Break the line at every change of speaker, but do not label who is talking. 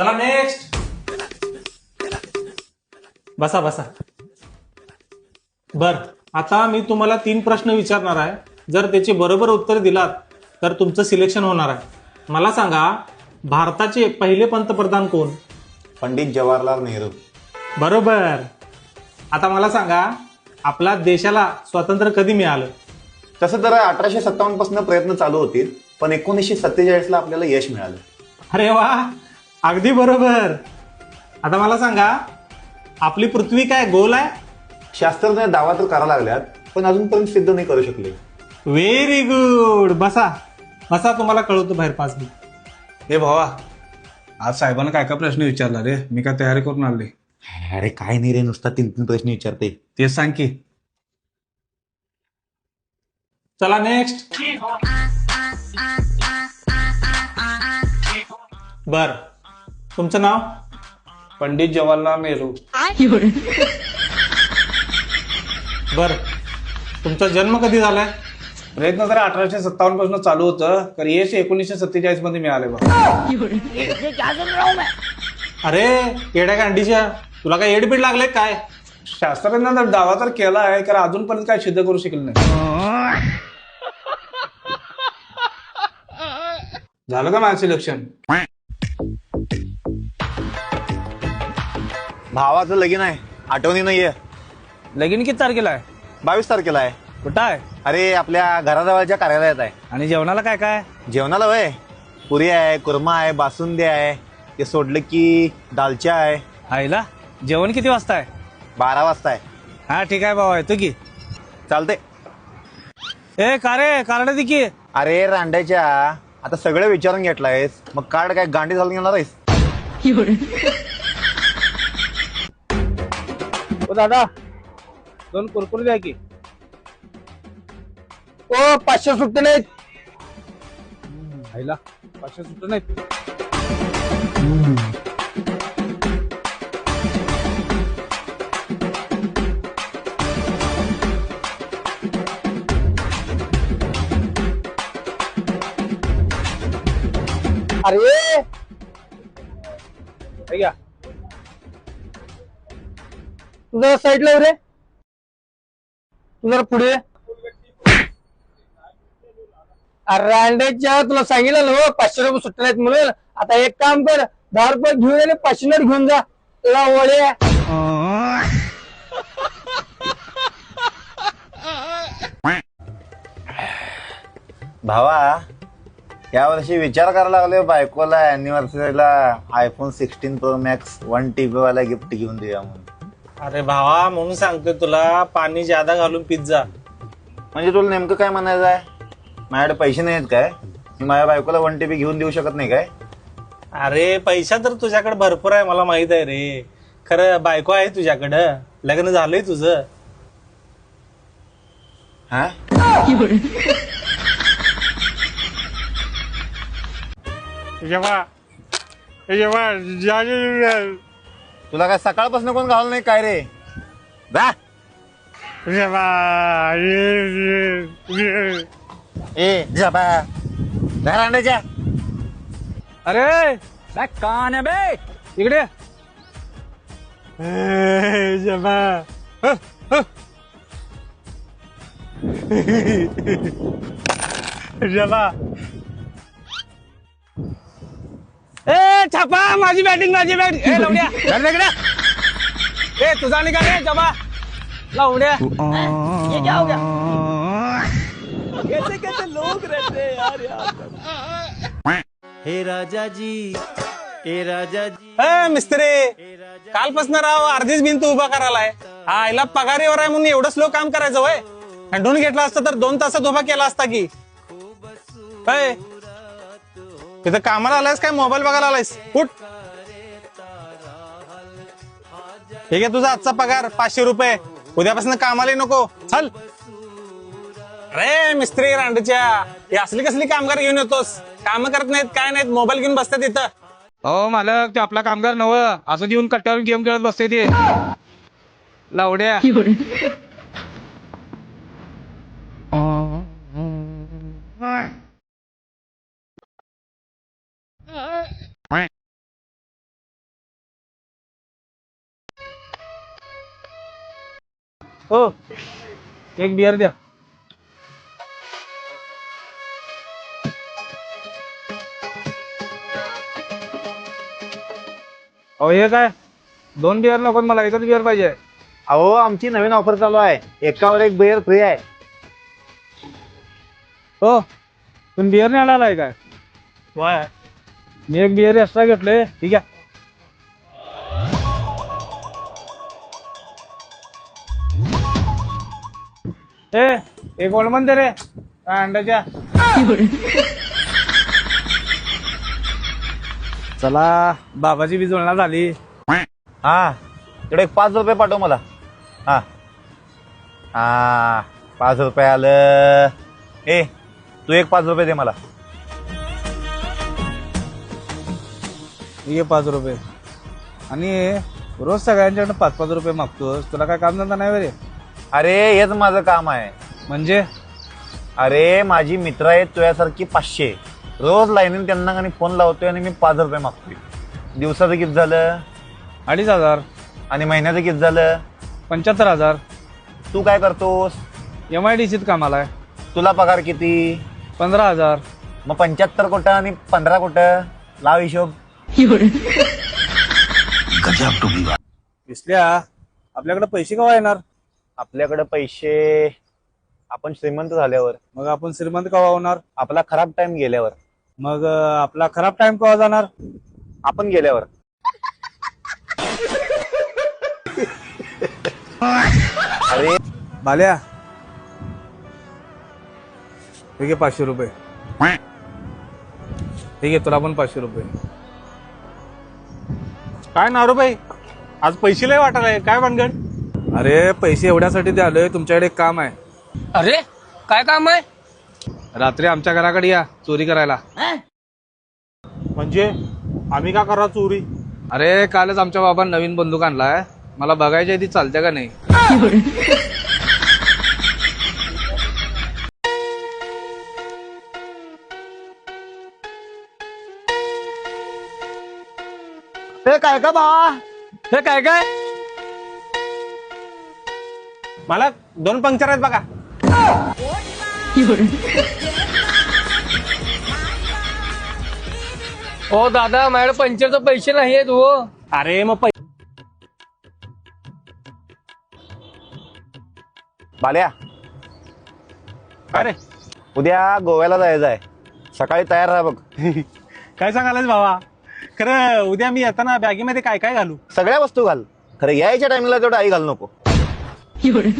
चला नेक्स्ट बसा बसा. बर आता मी तुम्हाला तीन प्रश्न विचारणार आहे. जर त्याचे बरोबर उत्तर दिलात तर तुमचं सिलेक्शन होणार आहे. मला सांगा भारताचे पहिले पंतप्रधान कोण?
पंडित जवाहरलाल नेहरू.
बरोबर. आता मला सांगा आपल्या देशाला स्वातंत्र्य कधी मिळालं?
तसं तर अठराशे सत्तावन्नपासून प्रयत्न चालू होतील पण एकोणीसशे सत्तेचाळीसला आपल्याला यश मिळालं.
अरे वा! अगदी बरोबर. आता मला सांगा आपली पृथ्वी काय गोल आहे?
शास्त्रज्ञ दावा तर करायला लागल्यात पण अजूनपर्यंत सिद्ध नाही करू शकले.
व्हेरी गुड बसा. बसा तुम्हाला कळवतो बाहेर पाच मिनिट.
हे भावा आज साहेबांना काय काय प्रश्न विचारला रे? मी काय तयारी करून आले
अरे काय नाही रे नुसता तीन तीन प्रश्न विचारते.
तेच सांग की.
चला नेक्स्ट बर. तुमचं नाव?
पंडित जवाहरलाल नेहरू.
बर. तुमचा जन्म कधी झालाय?
प्रयत्न जर अठराशे सत्तावन्नपासून चालू होतं तर यश एकोणीसशे सत्तेचाळीसमध्ये मिळाले बा
अरे येड्या गांडीच्या. तुला काय एडबीड लागले काय?
शास्त्रज्ञांना तर दावा तर केला आहे कारण अजूनपर्यंत काय सिद्ध करू शकले नाही. झालं का माझं सिलेक्शन?
भावाचं लगीन आहे. आठवणी नाही
लगीन किती तारखेला आहे?
बावीस तारखेला आहे.
कुठं आहे?
अरे आपल्या घराजवळच्या कार्यालयात आहे.
आणि जेवणाला काय काय?
जेवणाला वय पुरी आहे कुर्मा आहे बासुंदी आहे. ते सोडलं की दालच्या आहे.
आईला जेवण किती वाजता आहे?
बारा वाजता आहे.
हा ठीक आहे भाऊ येतो की.
चालते
ए का रे? कारण ती की.
अरे रांड्याच्या. आता सगळं विचारून घेतलायस. मग कार्ड काय गांडी घालून घेणार आहेस?
ओ दादा दोन कुरकुरे द्या की?
ओ पाचशे सुट्टे नाहीत.
आईला पाचशे सुट्ट नाहीत.
अरे!
हे घ्या
तू जरा साईडला रे. तू जरा पुढे ये. तुला सांगितलं ना हो, पाचशे रुपये सुट्टे नाहीत म्हणून. आता एक काम कर दहा रुपये घेऊन ये आणि पाचशे नोट घेऊन जा. तुला वळे
भावा या वर्षी विचार करायला लागले हो बायकोला अॅनिव्हर्सरीला iPhone sixteen Pro Max one T वाला गिफ्ट घेऊन देऊया म्हणून.
अरे भावा म्हणून सांगतोय तुला पाणी ज्यादा घालून पिझ्झा
म्हणजे तुला नेमकं काय म्हणायचं आहे? माझ्याकडे पैसे नाहीत काय? मी माझ्या बायकोला वन टीबी घेऊन देऊ शकत नाही काय?
अरे पैसा तर तुझ्याकडे भरपूर आहे मला माहीत आहे रे. खरं बायको आहे तुझ्याकडं. लग्न झालंय तुझं.
हा?
जेव्हा जेव्हा
तुला काय सकाळपासून कोण घालून नाही काय रे? जा. ए जबा
अरे बॅग कान आहे बे. इकडे.
जेव्हा
ए छापा माझी बॅटिंग माझी बॅटिंग ए लवड्या. धर इकडे. ए तुझा निघा रे जबा लवड्या.
ए मिस्त्री कालपासून राव अर्धीच भिंत उभा करायलाय. हा आईला पगारीवर आहे म्हणून एवढं स्लो काम करायचं वय हँडून घेतला असतं तर दोन तासात उभा केला असता की. तिथं कामाला आलायस काय? मोबाईल बघायला आलायस? कुठ ठीक आहे तुझा आजचा पगार पाचशे रुपये. उद्यापासून कामाला नको. चल. अरे मिस्त्री रांडच्या. ही असली कसली कामगार घेऊन येतोस? काम करत नाहीत काय नाहीत मोबाईल घेऊन बसतात तिथं
हो मालक ते आपला कामगार नव. असं देऊन कट्ट्यावर गेम खेळत बसते ते. लावड्या. हो. एक बियर द्या. अहो हे काय? दोन बियर नको मला एकच बियर पाहिजे.
अहो आमची नवीन ऑफर चालू आहे. एकावर एक बेअर फ्री आहे.
हो. तुम्ही बियर नाही आलाय काय?
वाय
मी एक बियर एक्स्ट्रा घेतलोय. ठीक आहे. ए एक ओळमन मंदिर रे अंड्याच्या चला बाबाची बी झाली.
हा तिकडे एक पाच रुपये पाठव मला. हा. हा पाच रुपये आलं. ए तू एक पाच रुपये दे मला.
ये पाच रुपये. आणि रोज सगळ्यांच्याकडनं पाच पाच रुपये मागतोस. तुला काय काम धंदा नाही बरे
अरे हेच माझं काम आहे.
म्हणजे?
अरे माझी मित्र आहेत तुझ्यासारखी पाचशे. रोज लाईनीन त्यांना आणि फोन लावतोय आणि मी पाच रुपये मागतोय. दिवसाचं किती झालं?
अडीच हजार.
आणि महिन्याचं किती झालं?
पंच्याहत्तर हजार.
तू काय करतोस?
एम आय डी सीत कामाला आहे.
तुला पगार किती?
पंधरा हजार.
मग पंच्याहत्तर कुठं आणि पंधरा कुठं? लाव हिशोब.
दिसल्या? आपल्याकडे पैसे केव्हा येणार?
आपल्याकडे पैसे आपण श्रीमंत झाल्यावर
मग आपण श्रीमंत केव्हा होणार?
आपला खराब टाइम गेल्यावर.
मग अं, आपला खराब टाइम केव्हा जाणार?
आपण गेल्यावर. अरे.
बाल्या. ठीक आहे पाचशे रुपये. ठीक आहे तुला पण पाचशे रुपये.
काय नारूबाई आज पैसे लय वाटायला काय भानगड?
अरे पैसे एवढ्यासाठी द्यालोय तुमच्याकडे एक काम आहे.
अरे काय काम आहे?
रात्री आमच्या घराकडे या चोरी करायला.
म्हणजे? आम्ही का करा चोरी?
अरे कालच आमच्या बाबा नवीन बंदूक आणलाय. मला बघायच्या आधी चालत्या का नाही.
हे काय का भावा
हे काय काय
मला दोन पंक्चर आहेत बघा.
हो दादा माझ्याकडे पंचरचे पैसे नाही आहेत हो.
अरे मग पै-
बाल्या.
अरे.
उद्या गोव्याला जायचं आहे. सकाळी तयार राहा बघ.
काय सांगायलाच भावा? खरं उद्या मी येताना बॅगेमध्ये काय काय घालू?
सगळ्या वस्तू घाल. खरं यायच्या टाइमला तेवढं आई घाल नको. 有人